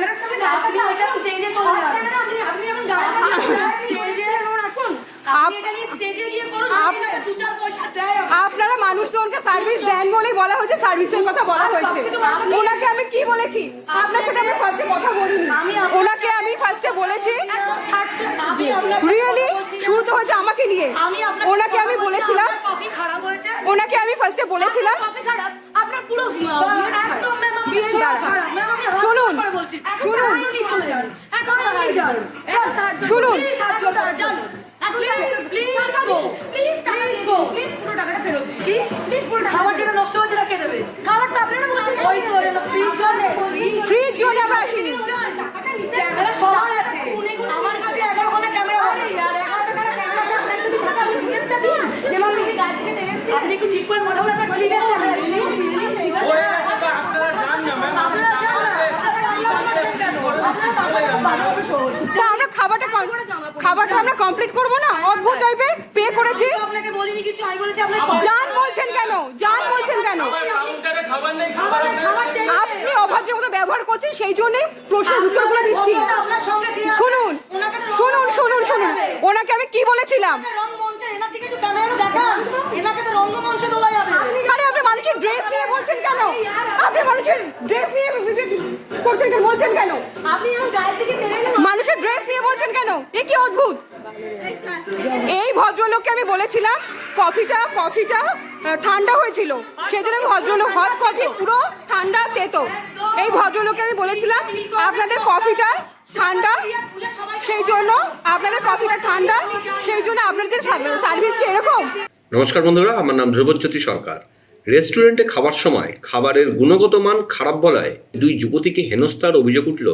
ক্যামেরার সামনে আপনি এটা স্টেজে চলে যান। আপনি আপনি এখন গান স্টেজে স্টেজে গিয়ে করুন আপনারা মানুষজনকে সার্ভিস দেন বলেই বলা হয়েছে সার্ভিসের কথা বলা হয়েছে। ওনাকে আমি কি বলেছি? আপনার সাথে আমি ফার্স্টে কথা বলিনি। ওনাকে আমি ফার্স্টে বলেছি রিয়েলি শুরু তো হয়েছে আমাকে নিয়ে। ওনাকে আমি বলেছিলাম ওনাকে আমি ফার্স্টে বলেছিলাম আপনার শুনুন, বলছি শুনুন। চলে যান। শুনুন। জোড় করে যান কি? টাকা খাবার যেটা নষ্ট হচ্ছে কে দেবে। খাবারটা আপনারা বলছেন ওই তো ফ্রিজ জন্য ফ্রিজ জন্য আমরা আসিনি ক্যামেরা আছে আমার কাছে। এগারো খানা ক্যামেরা আছে আপনি একটু ঠিক করে কথা বলে আপনার ক্লিনার হয়ে গেছে তো আপনারা যান না ম্যাম আপনারা জান না আপনারা আপনারা করছেন কেন আপনারা তা আমরা খাবারটা খাবারটা আমরা কমপ্লিট করব না? অদ্ভুত টাইপের পে করেছি। আমি আপনাকে বলিনি কিছু আমি বলেছি জান বলছেন কেন? জান বলছেন কেন? আপনি অভদ্র মতো ব্যবহার করছেন সেই জন্যই প্রশ্নের উত্তরগুলো দিচ্ছি। শুনুন শুনুন শুনুন শুনুন। ওনাকে আমি কি বলেছিলাম? এনার দিকে একটু ক্যামেরাটা দেখান। এনাকে তো রঙ্গমঞ্চে তোলা যাবে। আরে মানুষের ড্রেস নিয়ে বলছেন কেন? আপনি মানুষের ড্রেস নিয়ে করছেন কেন? বলছেন কেন? আপনি আমার গায়ের দিকে মানুষের ড্রেস নিয়ে বলছেন কেন? এ কি অদ্ভুত? এই ভদ্রলোককে আমি বলেছিলাম কফিটা কফিটা ঠান্ডা হয়েছিল। সেই জন্য আমি ভদ্রলোক হট কফি পুরো ঠান্ডা তেতো। এই ভদ্রলোককে আমি বলেছিলাম আপনাদের কফিটা ঠান্ডা সেই জন্য আপনাদের কফিটা ঠান্ডা সেই জন্য আপনাদের সার্ভিস কি এরকম। নমস্কার বন্ধুরা আমার নাম ধ্রুবজ্যোতি সরকার। রেস্টুরেন্টে খাবার সময় খাবারের গুণগত মান খারাপ বলায় দুই যুবতীকে হেনস্থার অভিযোগ উঠল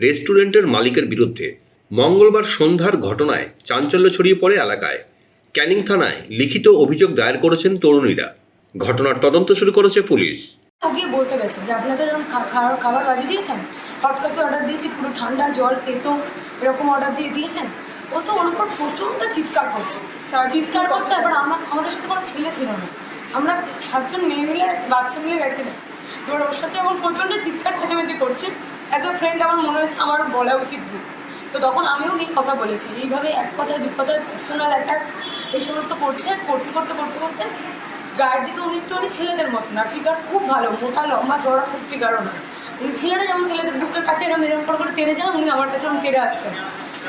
রেস্টুরেন্টের মালিকের বিরুদ্ধে। মঙ্গলবার সন্ধ্যার ঘটনায় চাঞ্চল্য ছড়িয়ে পড়ে এলাকায়। ক্যানিং থানায় লিখিত অভিযোগ দায়ের করেছেন তরুণীরা। ঘটনার তদন্ত শুরু করেছে পুলিশ। ও গিয়ে বলতে গেছে যে আপনাদের এরকম খাবার খাবার বাজিয়ে দিয়েছেন? হট কফি অর্ডার দিয়েছি পুরো ঠান্ডা জল তেতো এরকম অর্ডার দিয়ে দিয়েছেন? ও তো ওর উপর প্রচণ্ড চিৎকার করছে। চিৎকার করতে এবার আমরা আমাদের সাথে কোনো ছেলে ছিল না। সাতজন মেয়ে মিলে, বাচ্চা মিলে গেছিলাম এবার ওর সাথে এখন প্রচণ্ড চিৎকার চেঁচামেচি করছে। অ্যাজ আ ফ্রেন্ড আমার মনে হয়েছে আমার বলা উচিত না। তো তখন আমিও গিয়ে কথা বলেছি, এইভাবে এক কথায় দু কথায় পার্সোনাল অ্যাটাক এই সমস্ত করছে, করতে করতে করতে করতে গায়ের দিকে উনি একটু উনি ছেলেদের মতন। আর ফিগার খুব ভালো, মোটা, লম্বা চড়া খুব ফিগারও না। উনি ছেলেরা যেমন ছেলেদের বুকের কাছে এরকম এরকম করে টেনে যান উনি আমার কাছে এরকম তেড়ে আসছেন।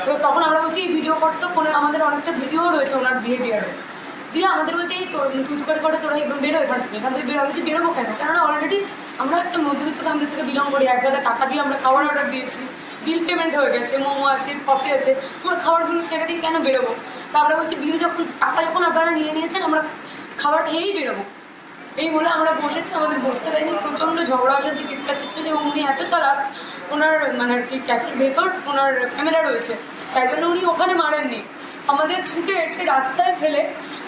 এবার তখন আমরা বলছি, এই ভিডিও করতো, ফোনে আমাদের অনেকটা ভিডিও রয়েছে ওনার বিহেভিয়ারে দিয়ে আমাদের বলছে, এই তোর তুই করে করে তোরা একদম বেরো এখান থেকে। এখান থেকে বেরো, আমি বেরোবো কেন? কেননা অলরেডি আমরা একটা মধ্যবিত্ত ফ্যামিলি থেকে বিলং করি। এক গাদা টাকা দিয়ে আমরা খাবার অর্ডার দিয়েছি। বিল পেমেন্ট হয়ে গেছে, মোমো আছে কফি আছে। আমরা খাবারগুলো ছেড়ে দিয়ে কেন বেরোবো? তা আমরা বলছি বিল যখন, টাকা যখন আপনারা নিয়ে নিয়েছেন, আমরা খাবার খেয়েই বেরোবো। এই বলে আমরা বসেছি, আমাদের বসতে দেয়নি। প্রচণ্ড ঝগড়া অশান্তি চিৎকার চেঁচেছে যে উনি এত চালাক, ওনার মানে আর কি ক্যাফের ভেতর ওনার ক্যামেরা রয়েছে। তাই জন্য উনি ওখানে মারেননি। আমাদের ছুটে এসে রাস্তায় ফেলে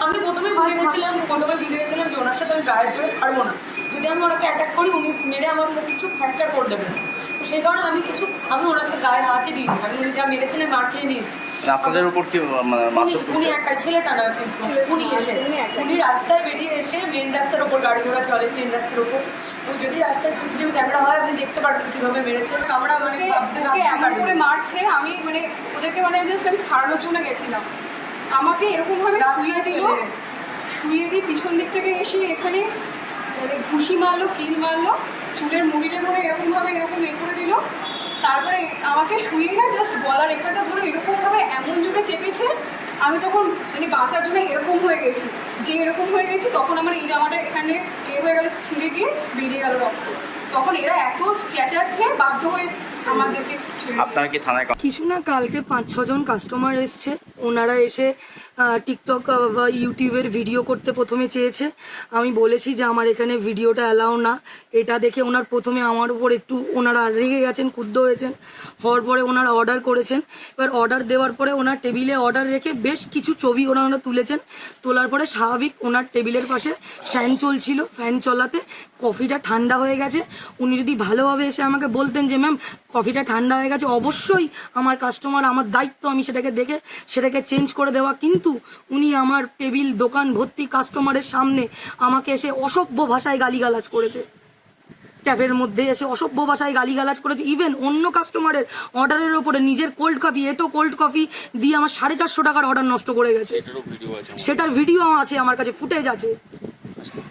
আমি প্রথমে বুঝে গেছিলাম প্রথমে বুঝে গেছিলাম যে ওনার সাথে আমি গায়ের জোরে পারব না। যদি আমি ওনাকে অ্যাটাক করি উনি মেরে আমার মুখ কিছু ফ্র্যাকচার করে দেবেন। তো সেই কারণে আমি কিছু আমি ওনাকে গায়ে হাতে দিইনি। আমি উনি যা মেরেছেন আমি মার নিয়েছি। মানে আপনাদের উপর কি মানে উনি উনি একাই ছেলেটা না কিন্তু উনি এসে উনি রাস্তায় বেরিয়ে এসে মেন রাস্তার ওপর গাড়ি ঘোড়া চলে মেন রাস্তার ওপর যদি রাস্তায় সিসিটিভি ক্যামেরা হয় আপনি দেখতে পারবেন কীভাবে মেরেছে। আমরা মানে এমন করে মারছে আমি মানে ওদেরকে মানে জাস্ট আমি ছাড়ানোর জন্য গেছিলাম। আমাকে এরকম ভাবে শুয়ে দিল শুয়ে দিয়ে পিছন দিক থেকে এসে এখানে মানে ঘুষি মারলো কিল মারলো চুলের মুড়িটা ধরে এরকম ভাবে এরকম এ করে দিল। তারপরে আমাকে শুয়ে না জাস্ট গলার রেখাটা ধরে এরকম ভাবে এমন জোরে চেপেছে আমি তখন মানে বাঁচার জন্য এরকম হয়ে গেছি। যে এরকম হয়ে গেছি তখন আমার এই জামাটা এখানে এ হয়ে গেল ছিঁড়ে গিয়ে বেরিয়ে গেল রক্ত। তখন এরা এত চেঁচাচ্ছে বাধ্য হয়ে আমাদেরকে আপনারা কি থানায় কিছু না কালকে পাঁচ ছজন কাস্টমার এসছে। ওনারা এসে টিকটক বা ইউটিউবের ভিডিও করতে প্রথমে চেয়েছে। আমি বলেছি যে আমার এখানে ভিডিওটা অ্যালাউ না। এটা দেখে ওনার প্রথমে আমার উপর একটু ওনারা রেগে গেছেন, ক্ষুব্ধ হয়েছেন, হওয়ার পরে ওনারা অর্ডার করেছেন। এবার অর্ডার দেওয়ার পরে ওনার টেবিলে অর্ডার রেখে বেশ কিছু ছবি ওনারা তুলেছেন। তোলার পরে স্বাভাবিক ওনার টেবিলের পাশে ফ্যান চলছিল। ফ্যান চলাতে কফিটা ঠান্ডা হয়ে গেছে। উনি যদি ভালোভাবে এসে আমাকে বলতেন যে ম্যাম কফিটা ঠান্ডা হয়ে গেছে। অবশ্যই আমার কাস্টমার আমার দায়িত্ব আমি সেটাকে দেখে, সেটাকে চেঞ্জ করে দেওয়া। কিন্তু উনি আমার টেবিল দোকান ভর্তি কাস্টমারের সামনে আমাকে এসে অসভ্য ভাষায় গালিগালাজ করেছে। ক্যাফের মধ্যে এসে অসভ্য ভাষায় গালিগালাজ করেছে। ইভেন অন্য কাস্টমারের অর্ডারের ওপরে নিজের কোল্ড কফি এটো কোল্ড কফি দিয়ে আমার সাড়ে চারশো টাকার অর্ডার নষ্ট করে গেছে। সেটার ভিডিও আছে আমার কাছে ফুটেজ আছে।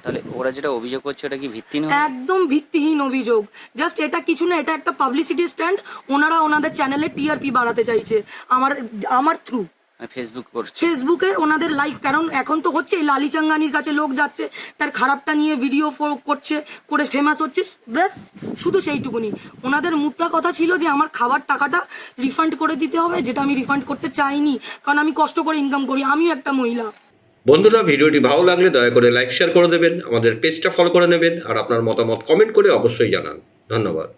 তাহলে ওরা যেটা অভিযোগ করছে ওটা কি ভিত্তিহীন একদম ভিত্তিহীন অভিযোগ। জাস্ট এটা কিছু না এটা একটা পাবলিসিটি স্ট্যান্ড ওনারা ওনাদের চ্যানেলে টিআরপি বাড়াতে চাইছে। আমার আমার থ্রু ফেসবুক করছে। ফেসবুকে ওনাদের লাইক কারণ এখন তো হচ্ছে লালি চাঙ্গানির কাছে লোক যাচ্ছে তার খারাপটা নিয়ে ভিডিও করছে করে ফেমাস হচ্ছে ব্যাস শুধু সেইটুকুনি। ওনাদের মুদ্রা কথা ছিল যে আমার খাবার টাকাটা রিফান্ড করে দিতে হবে যেটা আমি রিফান্ড করতে চাইনি কারণ আমি কষ্ট করে ইনকাম করি আমিও একটা মহিলা। বন্ধুরা ভিডিওটি ভালো লাগলে দয়া করে লাইক শেয়ার করে দেবেন আমাদের পেজটা ফলো করে নেবেন আর আপনার মতামত কমেন্ট করে অবশ্যই জানান। ধন্যবাদ।